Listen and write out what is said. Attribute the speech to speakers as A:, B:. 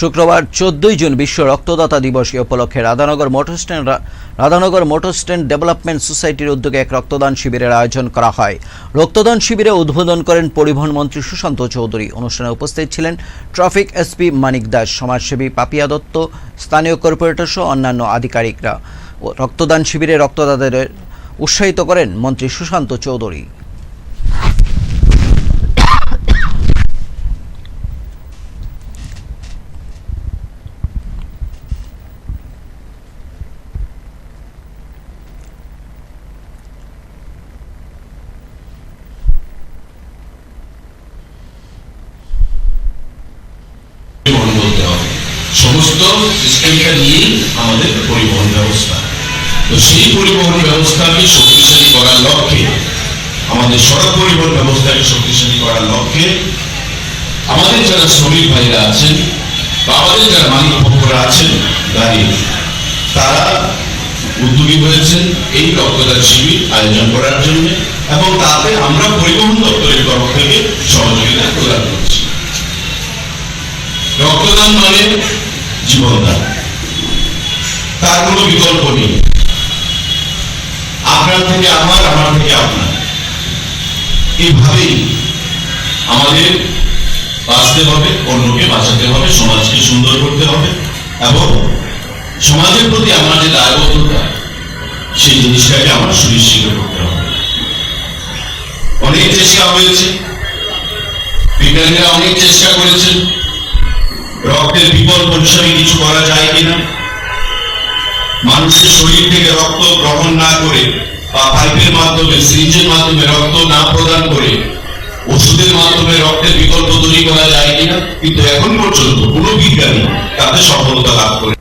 A: শুক্রবার চোদ্দই জুন বিশ্ব রক্তদাতা দিবস উপলক্ষে Radhanagar motor stand Radhanagar motor stand development সোসাইটির উদ্যোগে এক রক্তদান শিবিরের আয়োজন করা হয়। রক্তদান শিবিরে উদ্বোধন করেন পরিবহন মন্ত্রী সুশান্ত চৌধুরী। অনুষ্ঠানে উপস্থিত ছিলেন ট্রাফিক এসপি মানিক দাস, সমাজসেবী পাপিয়া দত্ত, স্থানীয় কর্পোরেটর সহ অন্যান্য আধিকারিকরা। রক্তদান শিবিরে রক্তদাতাদের উৎসাহিত করেন মন্ত্রী সুশান্ত চৌধুরী
B: পরিবহন বলতে হবে সিস্টেমটা নিয়েই আমাদের পরিবহন ব্যবস্থা। তো সেই পরিবহন ব্যবস্থাকে শক্তিশালী করার লক্ষ্যে, আমাদের সড়ক পরিবহন ব্যবস্থাকে শক্তিশালী করার লক্ষ্যে আমাদের যারা শ্রমিক ভাইরা আছেন বা আমাদের যারা মালিক পক্ষরা আছেন গাড়ির তারা উদ্যোগী হয়েছেন এই রক্তদান শিবির আয়োজন করার জন্য এবং তাতে আমরা পরিবহন দপ্তরের তরফ থেকে সহযোগিতা প্রদান করছি। রক্তদান মানে জীবনদান তার কোনো বিকল্প নেই। আপনার থেকে আমার আমার থেকে আপনার। এইভাবেই আমাদের বাঁচতে হবে, অন্যকে বাঁচাতে হবে, সমাজকে সুন্দর করতে হবে এবং সমাজের প্রতি আমার যে দায়বদ্ধতা, সেই জিনিসটাকে আমার সুনিশ্চিত করতে হবে। অনেক চেষ্টা হয়েছে। বিজ্ঞানীরা অনেক চেষ্টা করেছেন। রক্তের বিকল্প হিসাবে কিছু করা যায় কিনা? মানুষের শরীর থেকে রক্ত গ্রহণ না করে বা পাইপের মাধ্যমে, সিরিঞ্জের মাধ্যমে রক্ত না প্রদান করে ওষুধের মাধ্যমে রক্তের বিকল্প তৈরি করা যায় কিনা? কিন্তু এখন পর্যন্ত কোনো বিজ্ঞানী তাতে সফলতা লাভ করে